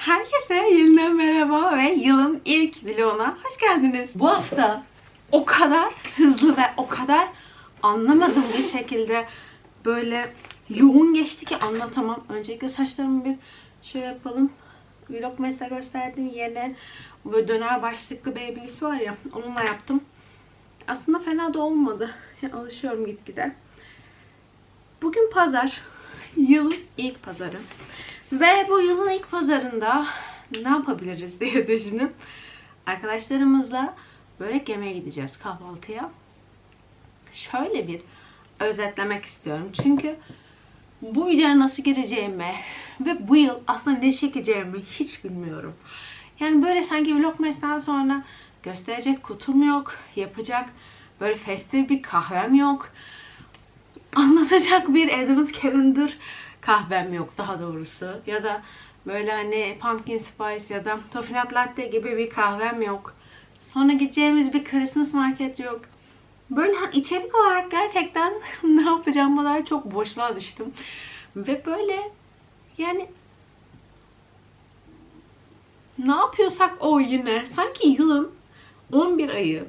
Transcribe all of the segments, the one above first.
Herkese yeniden merhaba ve yılın ilk vloguna hoş geldiniz. Bu hafta o kadar hızlı ve o kadar anlamadığım bir şekilde böyle yoğun geçti ki anlatamam. Öncelikle saçlarımı bir şöyle yapalım. Vlog mesela gösterdiğim yerine böyle döner başlıklı babyliss var ya onunla yaptım. Aslında fena da olmadı. Alışıyorum gitgide. Bugün pazar. Yılın ilk pazarı. Ve bu yılın ilk pazarında ne yapabiliriz diye düşünüp arkadaşlarımızla börek yemeye gideceğiz kahvaltıya. Şöyle bir özetlemek istiyorum. Çünkü bu videoya nasıl gireceğimi ve bu yıl aslında ne çekeceğimi hiç bilmiyorum. Yani böyle sanki vlogmas'tan sonra gösterecek kutum yok, yapacak böyle festif bir kahvem yok anlatacak bir Advent Calendar kahvem yok daha doğrusu. Ya da böyle hani pumpkin spice ya da toffee latte gibi bir kahvem yok. Sonra gideceğimiz bir Christmas market yok. Böyle hani içerik olarak gerçekten ne yapacağıma dair çok boşluğa düştüm. Ve böyle yani ne yapıyorsak o yine sanki yılın 11 ayı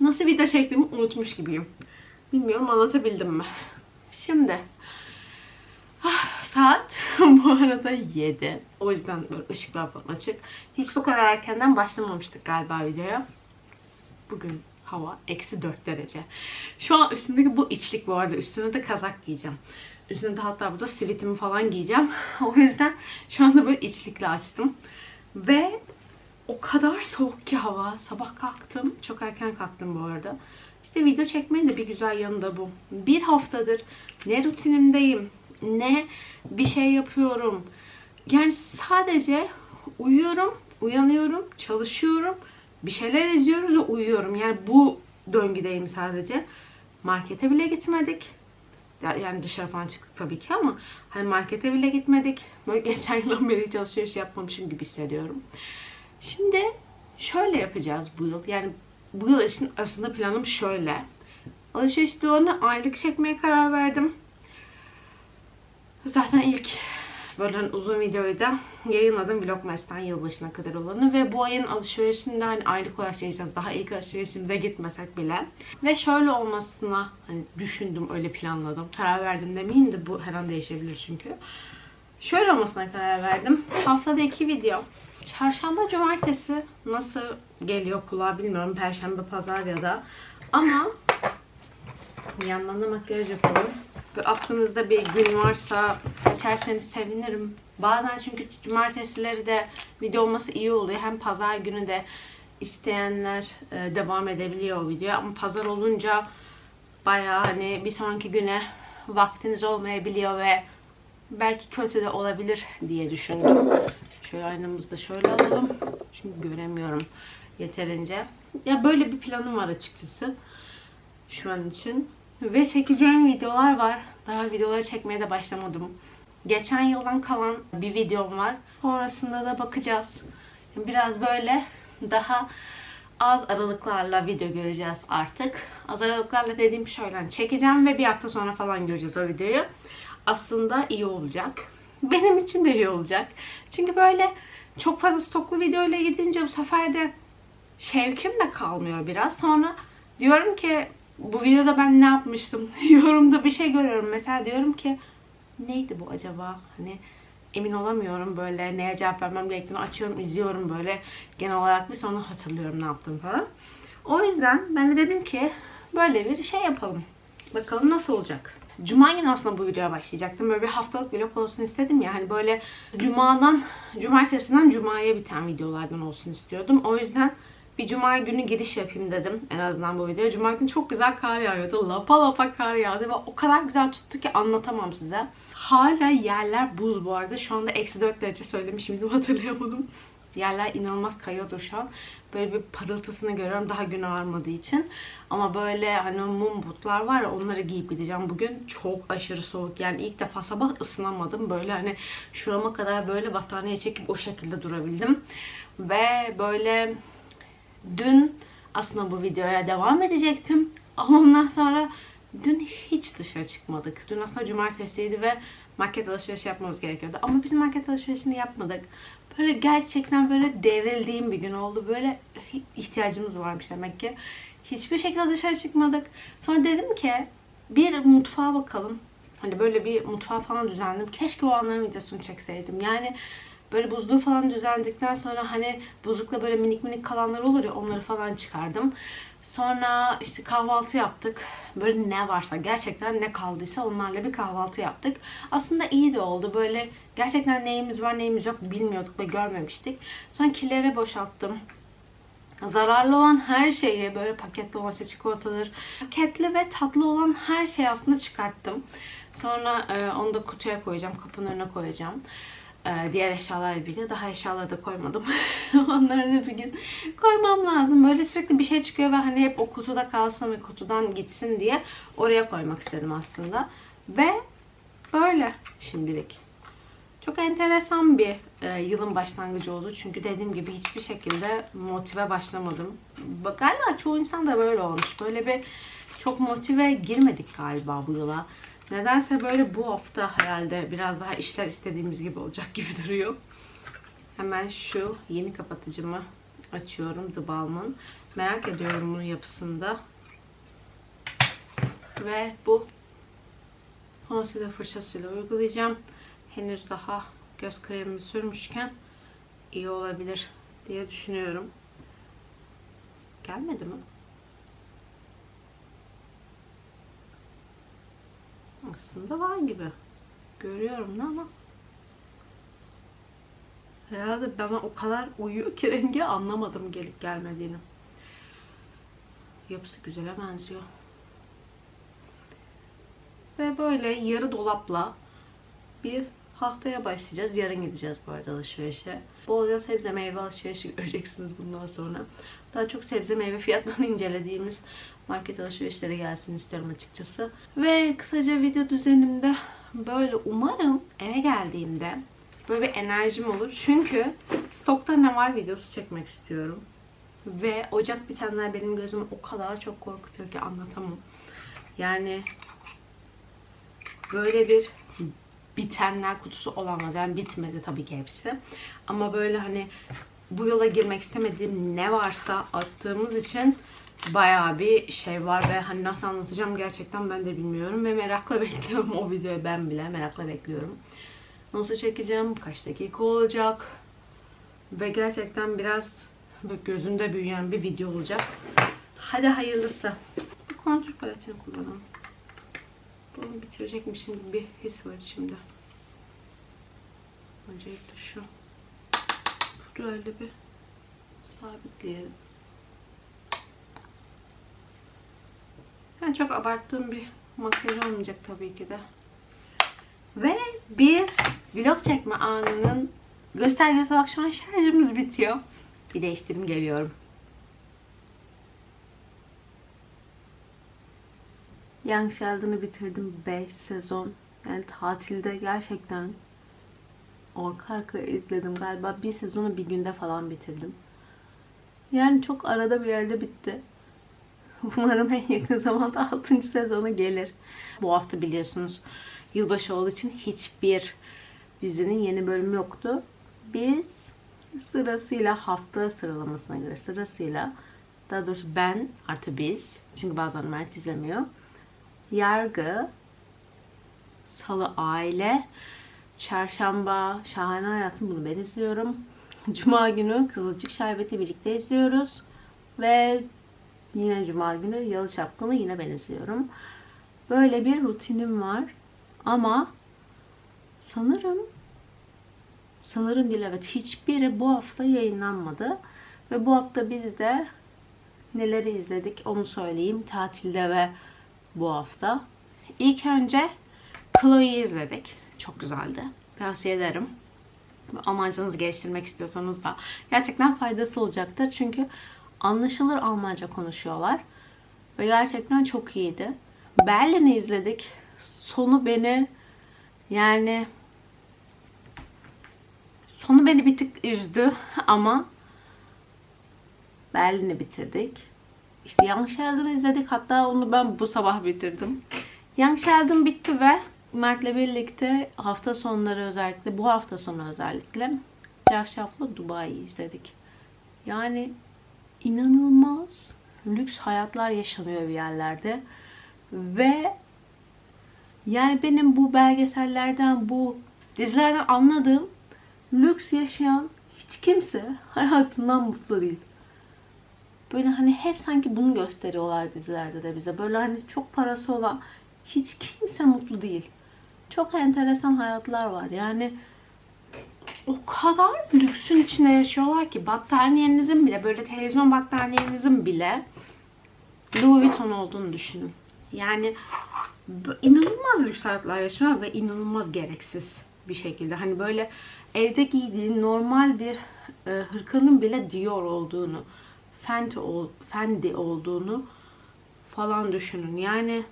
nasıl video çektiğimi unutmuş gibiyim. Bilmiyorum anlatabildim mi? Şimdi ah, saat bu arada 7. O yüzden böyle ışıklar falan açık. Hiç bu kadar erkenden başlamamıştık galiba videoya. Bugün hava eksi 4 derece. Şu an üstümdeki bu içlik bu arada. Üstüne de kazak giyeceğim. Üstüne de hatta burada sivitimi falan giyeceğim. O yüzden şu anda böyle içlikle açtım. Ve o kadar soğuk ki hava. Sabah kalktım. Çok erken kalktım bu arada. İşte video çekmenin de bir güzel yanı da bu. Bir haftadır ne rutinimdeyim, ne bir şey yapıyorum. Yani sadece uyuyorum, uyanıyorum, çalışıyorum, bir şeyler izliyoruz ve uyuyorum. Yani bu döngüdeyim sadece. Markete bile gitmedik. Ya- Yani dışarı falan çıktık tabii ki ama hani markete bile gitmedik. Böyle geçen yıldan beri hiç alışveriş yapmamışım gibi hissediyorum. Şimdi şöyle yapacağız bu yıl. Yani bu yıl için aslında planım şöyle. Alışveriş videolarını aylık çekmeye karar verdim. Zaten ilk böyle uzun videoyu da yayınladım Vlogmas'tan yılbaşına kadar olanı ve bu ayın alışverişini de hani aylık olarak çekeceğiz. Daha ilk alışverişimize gitmesek bile. Ve şöyle olmasına hani düşündüm, öyle planladım. Karar verdim demeyeyim de bu her an değişebilir çünkü. Şöyle olmasına karar verdim. Haftada iki video. Çarşamba, cumartesi nasıl geliyor kulağa bilmiyorum. Perşembe, pazar ya da. Ama bir yandan da makyaj yapalım. Böyle aklınızda bir gün varsa seçerseniz sevinirim. Bazen çünkü cumartesileri de video olması iyi oluyor. Hem pazar günü de isteyenler e, devam edebiliyor o video. Ama pazar olunca bayağı hani bir sonraki güne vaktiniz olmayabiliyor ve belki kötü de olabilir diye düşündüm. Şöyle aynamızı da şöyle alalım. Çünkü göremiyorum yeterince. Ya böyle bir planım var açıkçası. Şu an için. Ve çekeceğim videolar var. Daha videoları çekmeye de başlamadım. Geçen yıldan kalan bir videom var. Sonrasında da bakacağız. Biraz böyle daha az aralıklarla video göreceğiz artık. Az aralıklarla dediğim şöyle hani çekeceğim ve bir hafta sonra falan göreceğiz o videoyu. Aslında iyi olacak. Benim için de iyi olacak. Çünkü böyle çok fazla stoklu videoyla gidince bu sefer de şevkim de kalmıyor biraz. Sonra diyorum ki bu videoda ben ne yapmıştım? Yorumda bir şey görüyorum. Mesela diyorum ki neydi bu acaba? Hani emin olamıyorum böyle neye cevap vermem gerektiğini açıyorum, izliyorum böyle genel olarak bir sonra hatırlıyorum ne yaptım falan. O yüzden ben de dedim ki böyle bir şey yapalım. Bakalım nasıl olacak. Cuma günü aslında bu videoya başlayacaktım. Böyle bir haftalık vlog olsun istedim ya. Hani böyle cumadan, cumartesinden cumaya biten videolardan olsun istiyordum. O yüzden bir cuma günü giriş yapayım dedim en azından bu videoya. Cuma günü çok güzel kar yağıyordu. Lapa lapa kar yağdı ve o kadar güzel tuttu ki anlatamam size. Hala yerler buz bu arada. Şu anda eksi 4 derece söylemiş miydim hatırlayamadım. Yerler inanılmaz kayıyordur şu an. Böyle bir parıltısını görüyorum daha gün ağarmadığı için. Ama böyle hani mum butlar var ya onları giyip gideceğim. Bugün çok aşırı soğuk. Yani ilk defa sabah ısınamadım. Böyle hani şurama kadar böyle battaniye çekip o şekilde durabildim. Ve böyle dün aslında bu videoya devam edecektim. Ama ondan sonra dün hiç dışarı çıkmadık. Dün aslında cumartesiydi ve market alışverişi yapmamız gerekiyordu. Ama biz market alışverişini yapmadık. Böyle gerçekten böyle devrildiğim bir gün oldu. Böyle ihtiyacımız varmış demek ki. Hiçbir şekilde dışarı çıkmadık. Sonra dedim ki bir mutfağa bakalım. Hani böyle bir mutfağı falan düzenledim. Keşke o anların videosunu çekseydim. Yani böyle buzluğu falan düzenledikten sonra hani buzlukta böyle minik minik kalanlar olur ya onları falan çıkardım. Sonra işte kahvaltı yaptık. Böyle ne varsa gerçekten ne kaldıysa onlarla bir kahvaltı yaptık. Aslında iyi de oldu. Böyle gerçekten neyimiz var neyimiz yok bilmiyorduk ve görmemiştik. Sonra kilere boşalttım. Zararlı olan her şeyi böyle paketli olan işte çikolatadır. Paketli ve tatlı olan her şeyi aslında çıkarttım. Sonra e, onu da kutuya koyacağım. Kapının önüne koyacağım. E, diğer eşyalarla birlikte daha eşyaları da koymadım. Onları da bir gün koymam lazım. Böyle sürekli bir şey çıkıyor ve hani hep o kutuda kalsın ve kutudan gitsin diye oraya koymak istedim aslında. Ve böyle şimdilik. Çok enteresan bir e, yılın başlangıcı oldu. Çünkü dediğim gibi hiçbir şekilde motive başlamadım. Galiba çoğu insan da böyle olmuş. Böyle bir çok motive girmedik galiba bu yıla. Nedense böyle bu hafta herhalde biraz daha işler istediğimiz gibi olacak gibi duruyor. Hemen şu yeni kapatıcımı açıyorum. The Balm'ın. Merak ediyorum bunun yapısında. Ve bu concealer fırçasıyla uygulayacağım. Henüz daha göz kremimi sürmüşken iyi olabilir diye düşünüyorum. Gelmedi mi? Aslında var gibi. Görüyorum da ama herhalde bana o kadar uyuyor ki rengi anlamadım gelip gelmediğini. Yapısı güzele benziyor. Ve böyle yarı dolapla bir haftaya başlayacağız. Yarın gideceğiz bu arada alışverişe. Bolca sebze meyve alışverişi göreceksiniz bundan sonra. Daha çok sebze meyve fiyatlarını incelediğimiz market alışverişleri gelsin istiyorum açıkçası. Ve kısaca video düzenimde böyle umarım eve geldiğimde böyle bir enerjim olur. Çünkü stokta ne var videosu çekmek istiyorum. Ve ocak bitenler benim gözümü o kadar çok korkutuyor ki anlatamam. Yani böyle bir bitenler kutusu olamaz. Yani bitmedi tabii ki hepsi. Ama böyle hani bu yola girmek istemediğim ne varsa attığımız için bayağı bir şey var ve hani nasıl anlatacağım gerçekten ben de bilmiyorum ve merakla bekliyorum o videoyu ben bile merakla bekliyorum. Nasıl çekeceğim, kaç dakika olacak ve gerçekten biraz gözümde büyüyen bir video olacak. Hadi hayırlısı. Kontür paletini kullanalım. Bunu bitirecekmişim gibi bir his var şimdi. Öncelikle şu. Böyle bir sabitleyelim. Yani çok abarttığım bir makyaj olmayacak tabii ki de. Ve bir vlog çekme anının göstergesi bak şu an şarjımız bitiyor. Bir değiştireyim geliyorum. Young Sheldon'ı bitirdim 5 sezon. Yani tatilde gerçekten arka arkaya izledim. Galiba bir sezonu bir günde falan bitirdim. Yani çok arada bir yerde bitti. Umarım en yakın zamanda 6. sezonu gelir. Bu hafta biliyorsunuz yılbaşı olduğu için hiçbir dizinin yeni bölümü yoktu. Biz sırasıyla hafta sıralamasına göre sırasıyla daha doğrusu ben artı biz çünkü bazen Mert izlemiyor. Yargı, Salı Aile, Çarşamba Şahane Hayatım bunu ben izliyorum. Cuma günü Kızılcık Şerbeti birlikte izliyoruz. Ve yine Cuma günü Yalı Çapkını yine ben izliyorum. Böyle bir rutinim var. Ama sanırım sanırım değil evet hiçbiri bu hafta yayınlanmadı. Ve bu hafta biz de neleri izledik onu söyleyeyim. Tatilde ve bu hafta. İlk önce Chloe'yi izledik. Çok güzeldi. Tavsiye ederim. Almancınızı geliştirmek istiyorsanız da gerçekten faydası olacaktır. Çünkü anlaşılır Almanca konuşuyorlar. Ve gerçekten çok iyiydi. Berlin'i izledik. Sonu beni yani sonu beni bir tık üzdü ama Berlin'i bitirdik. İşte Young Sheldon'ı izledik. Hatta onu ben bu sabah bitirdim. Young Sheldon bitti ve Mert'le birlikte hafta sonları özellikle, bu hafta sonu özellikle Cafcaf'la Dubai'yi izledik. Yani inanılmaz lüks hayatlar yaşanıyor bir yerlerde. Ve yani benim bu belgesellerden, bu dizilerden anladığım lüks yaşayan hiç kimse hayatından mutlu değil. Böyle hani hep sanki bunu gösteriyorlar dizilerde de bize. Böyle hani çok parası olan hiç kimse mutlu değil. Çok enteresan hayatlar var. Yani o kadar lüksün içinde yaşıyorlar ki battaniyenizin bile böyle televizyon battaniyenizin bile Louis Vuitton olduğunu düşünün. Yani inanılmaz lüks hayatlar yaşıyor ve inanılmaz gereksiz bir şekilde. Hani böyle evde giydiğin normal bir e, hırkanın bile Dior olduğunu, Fendi, ol, Fendi olduğunu falan düşünün. Yani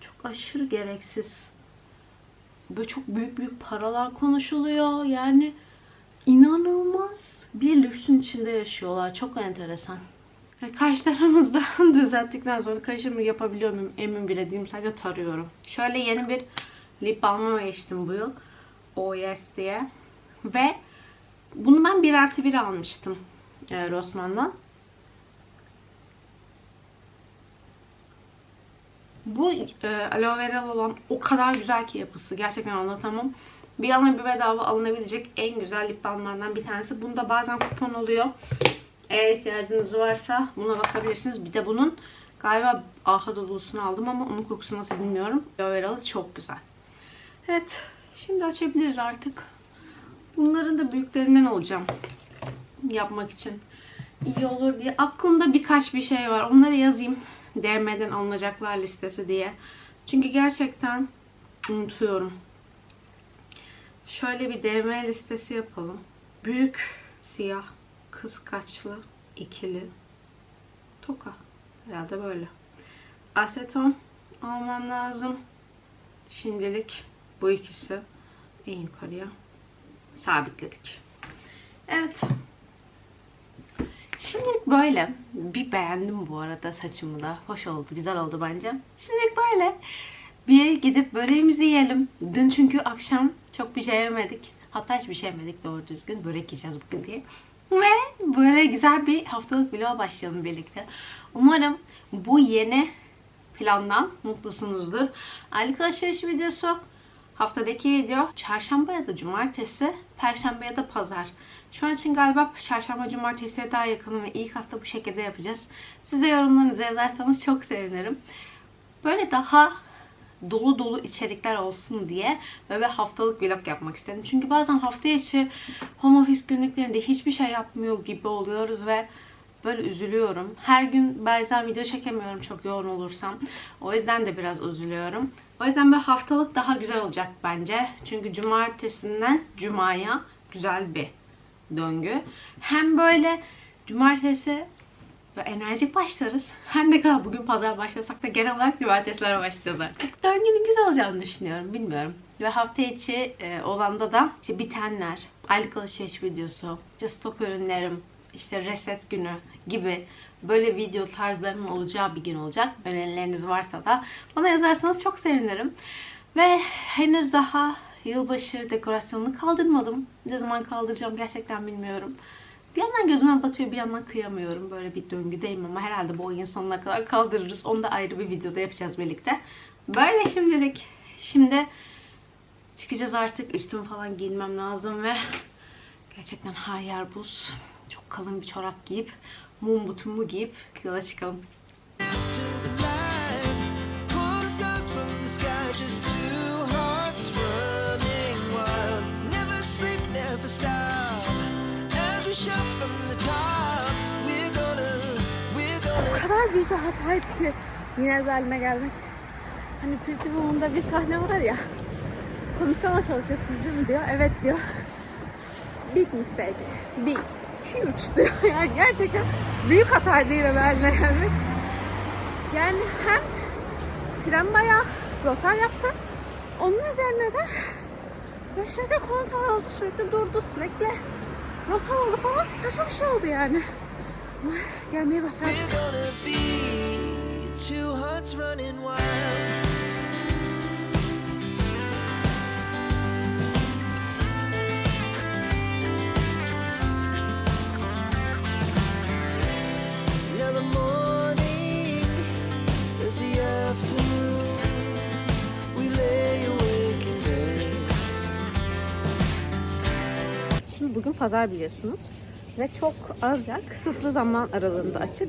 çok aşırı gereksiz. Böyle çok büyük büyük paralar konuşuluyor. Yani inanılmaz bir lüksün içinde yaşıyorlar. Çok enteresan. Yani Kaşlarımızda düzelttikten sonra kaşımı yapabiliyor muyum emin bile değilim. Sadece tarıyorum. Şöyle yeni bir lip balm'a geçtim bu yıl. OS diye. Ve bunu ben 1 artı 1 almıştım. E, Rossmann'dan. Bu e, aloe vera olan o kadar güzel ki yapısı. Gerçekten anlatamam. Bir yana bir bedava alınabilecek en güzel lip balmlardan bir tanesi. Bunda bazen kupon oluyor. Eğer ihtiyacınız varsa buna bakabilirsiniz. Bir de bunun galiba aha dolusunu aldım ama onun kokusu nasıl bilmiyorum. Aloe veralı çok güzel. Evet. Şimdi açabiliriz artık. Bunların da büyüklerinden olacağım. Yapmak için. iyi olur diye. Aklımda birkaç bir şey var. Onları yazayım. DM'den alınacaklar listesi diye. Çünkü gerçekten unutuyorum. Şöyle bir DM listesi yapalım. Büyük, siyah, kıskaçlı, ikili, toka. Herhalde böyle. Aseton almam lazım. Şimdilik bu ikisi en yukarıya sabitledik. Evet. Şimdilik böyle. Bir beğendim bu arada saçımı da. Hoş oldu, güzel oldu bence. Şimdilik böyle. Bir gidip böreğimizi yiyelim. Dün çünkü akşam çok bir şey yemedik. Hatta hiçbir şey yemedik doğru düzgün. Börek yiyeceğiz bugün diye. Ve böyle güzel bir haftalık vloga başlayalım birlikte. Umarım bu yeni plandan mutlusunuzdur. Aylık alışveriş videosu Haftadaki video çarşamba ya da cumartesi, perşembe ya da pazar. Şu an için galiba çarşamba cumartesiye daha yakınım ve ilk hafta bu şekilde yapacağız. Siz de yorumlarınızı yazarsanız çok sevinirim. Böyle daha dolu dolu içerikler olsun diye böyle haftalık vlog yapmak istedim. Çünkü bazen hafta içi home office günlüklerinde hiçbir şey yapmıyor gibi oluyoruz ve böyle üzülüyorum. Her gün bazen video çekemiyorum çok yoğun olursam. O yüzden de biraz üzülüyorum. O yüzden böyle haftalık daha güzel olacak bence. Çünkü cumartesinden cumaya güzel bir döngü. Hem böyle cumartesi ve enerjik başlarız. Her ne kadar bugün pazar başlasak da genel olarak cumartesilere başlayacağız artık. Döngünün güzel olacağını düşünüyorum. Bilmiyorum. Ve hafta içi e, olanda da işte bitenler, aylık alışveriş videosu, işte stok ürünlerim, işte reset günü gibi böyle video tarzlarının olacağı bir gün olacak. Önerileriniz varsa da bana yazarsanız çok sevinirim. Ve henüz daha yılbaşı dekorasyonunu kaldırmadım. Ne zaman kaldıracağım gerçekten bilmiyorum. Bir yandan gözüme batıyor, bir yandan kıyamıyorum. Böyle bir döngüdeyim ama herhalde bu ayın sonuna kadar kaldırırız. Onu da ayrı bir videoda yapacağız birlikte. Böyle şimdilik. Şimdi çıkacağız artık. Üstümü falan giyinmem lazım ve gerçekten her yer buz. Çok kalın bir çorap giyip, mum butumu giyip yola çıkalım. Kadar büyük bir hataydı ki Minerva gelmek. Hani Pretty Woman'da bir sahne var ya. Komisyona çalışıyorsunuz değil mi diyor. Evet diyor. Big mistake. Big. Huge diyor. Yani gerçekten büyük hataydı yine Berlin'e gelmek. Yani hem tren bayağı rotar yaptı. Onun üzerine de ve sürekli kontrol oldu, sürekli durdu, sürekli rotar oldu falan. Saçma bir şey oldu yani. Ama Gelmeyi başardık. Şimdi bugün pazar biliyorsunuz. Ve çok az yer, kısıtlı zaman aralığında açık.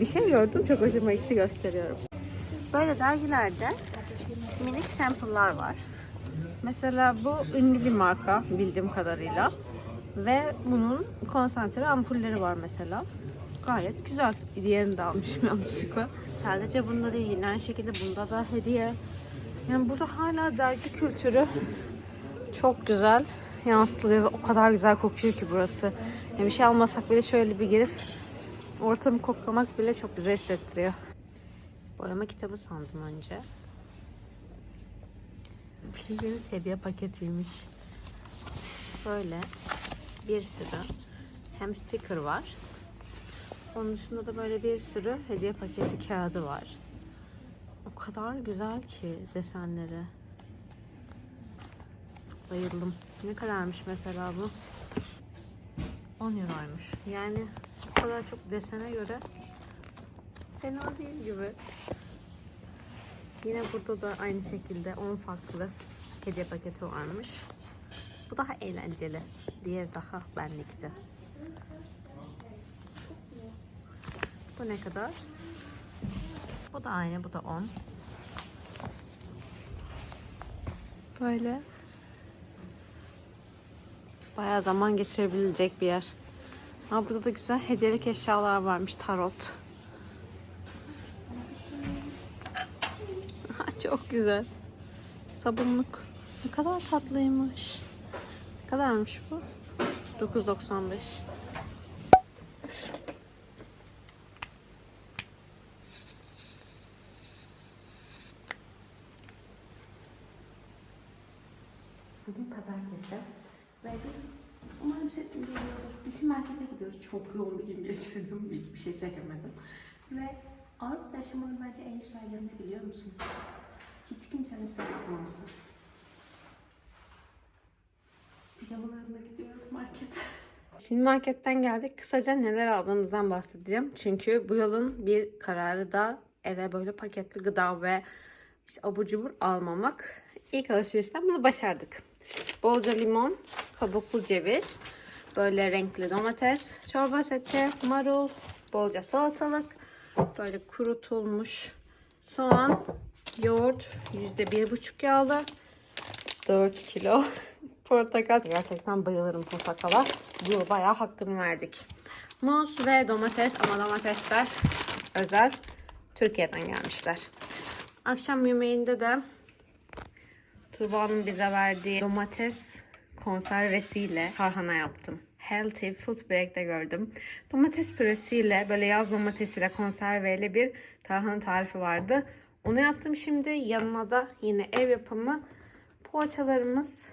Bir şey gördüm, çok hoşuma gitti gösteriyorum. Böyle dergilerde minik sample'lar var. Mesela bu ünlü bir marka bildiğim kadarıyla. Ve bunun konsantre ampulleri var mesela. Gayet güzel. Diğerini de almışım yanlışlıkla. Sadece bunda değil, yine aynı şekilde bunda da hediye. Yani burada hala dergi kültürü çok güzel yansıtılıyor ve o kadar güzel kokuyor ki burası. Yani bir şey almasak bile şöyle bir girip ortamı koklamak bile çok güzel hissettiriyor. Boyama kitabı sandım önce. Bildiğiniz hediye paketiymiş. Böyle bir sürü hem sticker var. Onun dışında da böyle bir sürü hediye paketi kağıdı var. O kadar güzel ki desenleri. Bayıldım. Ne kadarmış mesela bu? 10 euroymuş. Yani bu kadar çok desene göre fena değil gibi. Yine burada da aynı şekilde 10 farklı hediye paketi varmış. Bu daha eğlenceli. Diğeri daha benlikti. Bu ne kadar? Bu da aynı, bu da 10. Böyle Bayağı zaman geçirebilecek bir yer. Ha, burada da güzel hediyelik eşyalar varmış. Tarot. Çok güzel. Sabunluk. Ne kadar tatlıymış. Ne kadarmış bu? 9.95. Bugün pazartesi ve biz umarım sesim geliyordur. Biz şimdi markete gidiyoruz. Çok yoğun bir gün geçirdim. Hiçbir şey çekemedim. Ve Avrupa'da yaşamanın bence en güzel yanı ne biliyor musunuz? Hiç kimsenin size bakmaması. Pijamalarımla gidiyorum markete. Şimdi marketten geldik. Kısaca neler aldığımızdan bahsedeceğim. Çünkü bu yılın bir kararı da eve böyle paketli gıda ve işte abur cubur almamak. İlk alışverişten bunu başardık. Bolca limon, kabuklu ceviz, böyle renkli domates, çorba seti, marul, bolca salatalık, böyle kurutulmuş soğan, yoğurt, yüzde bir buçuk yağlı, 4 kilo portakal. Gerçekten bayılırım portakala. Bu bayağı hakkını verdik. Muz ve domates ama domatesler özel Türkiye'den gelmişler. Akşam yemeğinde de Tuğba'nın bize verdiği domates konservesiyle tarhana yaptım. Healthy Food Break'te gördüm. Domates püresiyle böyle yaz domatesiyle konserveyle bir tarhana tarifi vardı. Onu yaptım şimdi. Yanına da yine ev yapımı poğaçalarımız.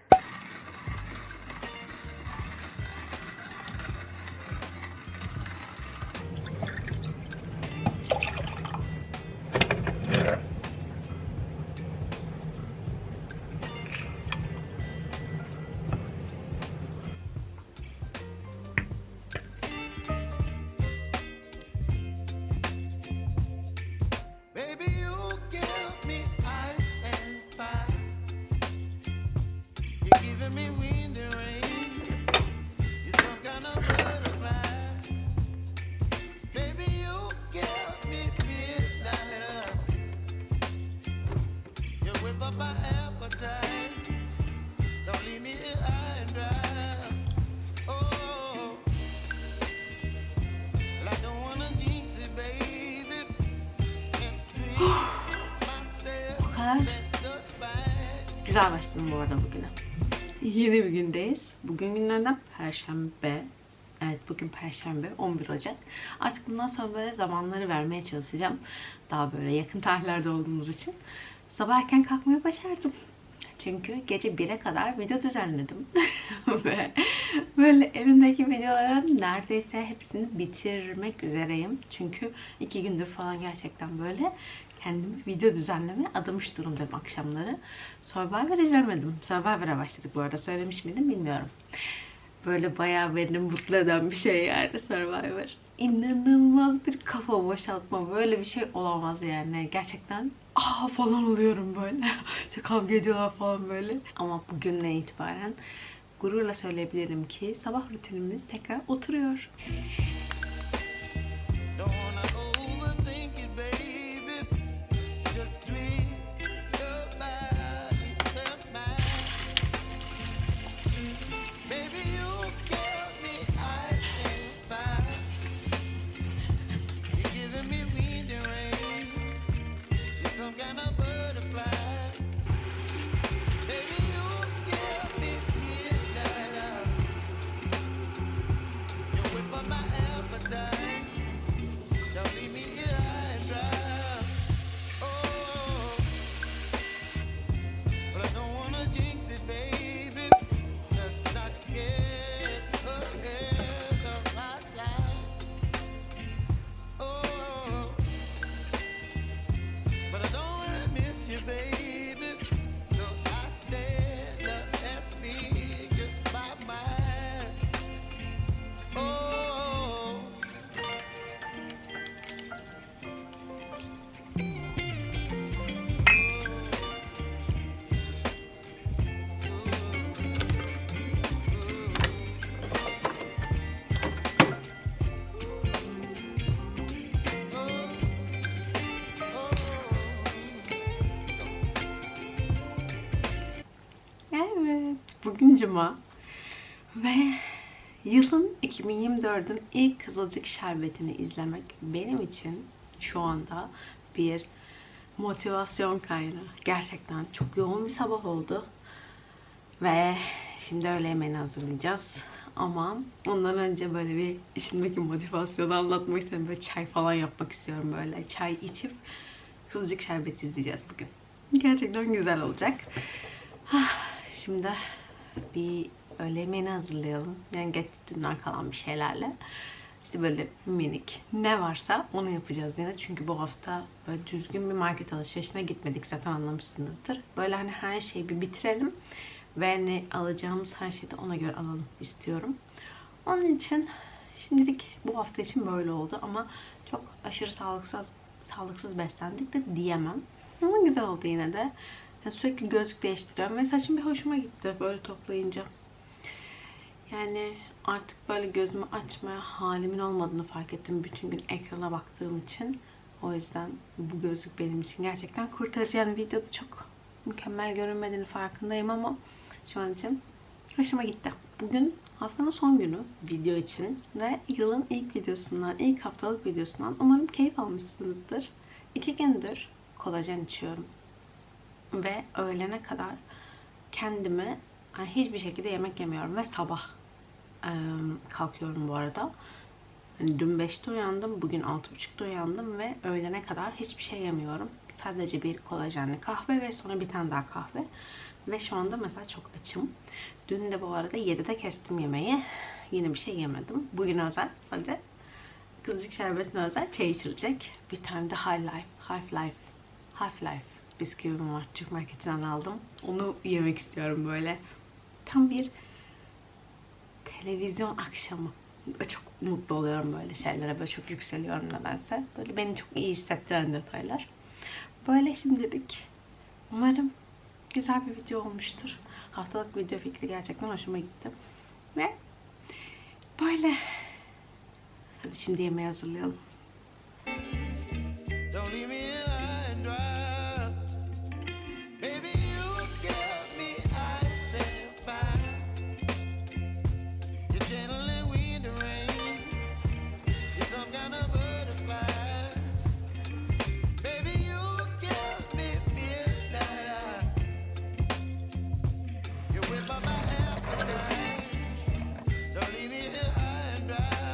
Yeni bir gündeyiz. Bugün günlerden Perşembe. Evet bugün Perşembe 11 Ocak. Artık bundan sonra böyle zamanları vermeye çalışacağım. Daha böyle yakın tarihlerde olduğumuz için. Sabah erken kalkmayı başardım. Çünkü gece 1'e kadar video düzenledim. Ve böyle elimdeki videoların neredeyse hepsini bitirmek üzereyim. Çünkü iki gündür falan gerçekten böyle kendimi video düzenlemeye adamış durumdayım akşamları. Survivor izlemedim. Survivor'a başladık bu arada. Söylemiş miydim bilmiyorum. Böyle bayağı beni mutlu eden bir şey yani Survivor. İnanılmaz bir kafa boşaltma. Böyle bir şey olamaz yani. Gerçekten aa falan oluyorum böyle. İşte kavga ediyorlar falan böyle. Ama bugünden itibaren gururla söyleyebilirim ki sabah rutinimiz tekrar oturuyor. 2024'ün ilk Kızılcık Şerbeti'ni izlemek benim için şu anda bir motivasyon kaynağı. Gerçekten çok yoğun bir sabah oldu. Ve şimdi öğle yemeğini hazırlayacağız. Ama ondan önce böyle bir içimdeki motivasyonu anlatmak istedim. Böyle çay falan yapmak istiyorum böyle. Çay içip Kızılcık Şerbeti izleyeceğiz bugün. Gerçekten güzel olacak. Ah, Şimdi bir öğle yemeğini hazırlayalım. Yani geç dünden kalan bir şeylerle. İşte böyle minik ne varsa onu yapacağız yine. Çünkü bu hafta böyle düzgün bir market alışverişine gitmedik zaten anlamışsınızdır. Böyle hani her şeyi bir bitirelim. Ve ne alacağımız her şeyi de ona göre alalım istiyorum. Onun için şimdilik bu hafta için böyle oldu ama çok aşırı sağlıksız sağlıksız beslendik de diyemem. Ama güzel oldu yine de. Yani sürekli gözlük değiştiriyorum ve saçım bir hoşuma gitti böyle toplayınca. Yani artık böyle gözümü açmaya halimin olmadığını fark ettim bütün gün ekrana baktığım için. O yüzden bu gözlük benim için gerçekten kurtarıcı. Yani videoda çok mükemmel görünmediğini farkındayım ama şu an için hoşuma gitti. Bugün haftanın son günü video için ve yılın ilk videosundan, ilk haftalık videosundan umarım keyif almışsınızdır. İki gündür kolajen içiyorum ve öğlene kadar kendimi yani hiçbir şekilde yemek yemiyorum ve sabah kalkıyorum bu arada. Hani dün 5'te uyandım, bugün 6.30'da uyandım ve öğlene kadar hiçbir şey yemiyorum. Sadece bir kolajenli kahve ve sonra bir tane daha kahve. Ve şu anda mesela çok açım. Dün de bu arada 7'de kestim yemeği. Yine bir şey yemedim. Bugün özel sadece kızcık şerbetine özel çay içilecek. Bir tane de High Life, Half Life, Half Life bisküvim var. Türk marketinden aldım. Onu yemek istiyorum böyle. Tam bir televizyon akşamı. Ve çok mutlu oluyorum böyle şeylere. Böyle çok yükseliyorum nedense. Böyle beni çok iyi hissettiren detaylar. Böyle şimdilik. Umarım güzel bir video olmuştur. Haftalık video fikri gerçekten hoşuma gitti. Ve böyle. Hadi şimdi yemeği hazırlayalım. side.